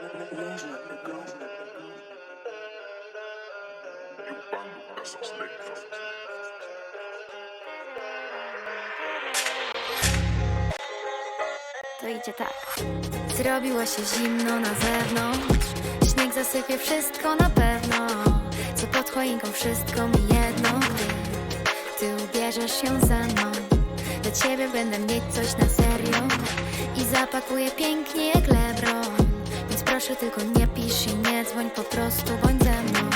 To idzie tak. Zrobiło się zimno na zewnątrz. Śnieg zasypie wszystko na pewno. Co pod choinką wszystko mi jedno. Ty ubierzesz się ze mną. Dla ciebie będę mieć coś na serio. I zapakuję pięknie jak Lebron. Proszę tylko nie pisz i nie dzwoń, po prostu bądź ze mną.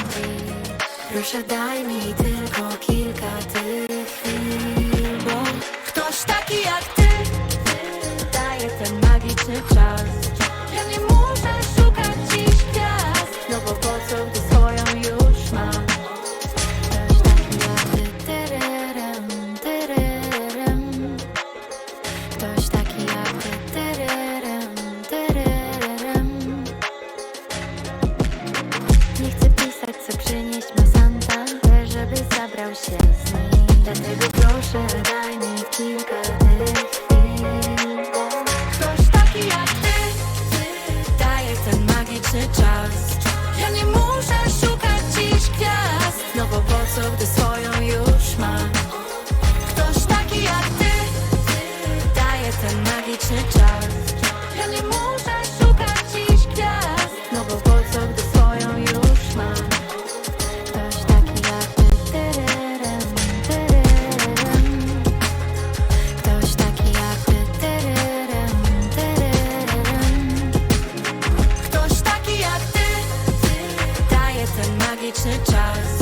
Proszę daj mi tylko kilka tych się z nim. Dlatego proszę, daj mi kilka tych chwil Ktoś taki jak ty, daje ten magiczny czas. Ja nie muszę szukać dziś gwiazd. No bo po co, gdy swoją już mam? Ktoś taki jak ty, daje ten magiczny czas ten magiczny czas.